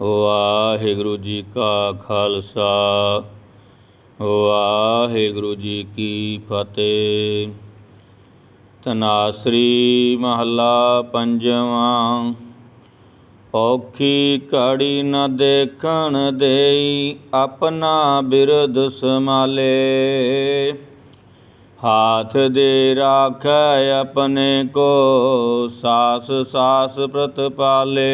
ਵਾਹਿਗੁਰੂ ਜੀ ਕਾ ਖਾਲਸਾ, ਵਾਹਿਗੁਰੂ ਜੀ ਕੀ ਫਤਿਹ। ਤਨਾਸਰੀ ਮਹੱਲਾ ਪੰਜਵਾਂ, ਔਖੀ ਕੜੀ ਨ ਦੇਖਣ ਦੇਈ ਆਪਣਾ ਬਿਰਧ ਸਮਾਲੇ ਹਾਥ ਦੇ ਰਾਖੈ ਆਪਣੇ ਕੋ ਸਾਸ ਸਾਸ ਪ੍ਰਤਪਾਲੇ।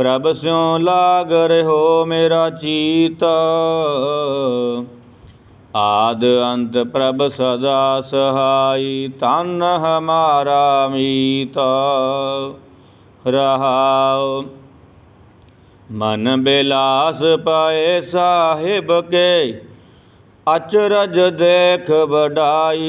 ਪ੍ਰਭ ਸਿਉ ਲਾਗ ਰਹਿਓ ਮੇਰਾ ਚੀਤ। ਆਦ ਅੰਤ ਪ੍ਰਭ ਸਦਾ ਸਹਾਈ ਤਨ ਹਮਾਰਾ ਮੀਤ। ਰਹਾਉ, ਮਨ ਬਿਲਾਸ ਪਾਏ ਸਾਹਿਬ ਕੇ, ਅਚਰਜ ਦੇਖ ਵਡਾਈ।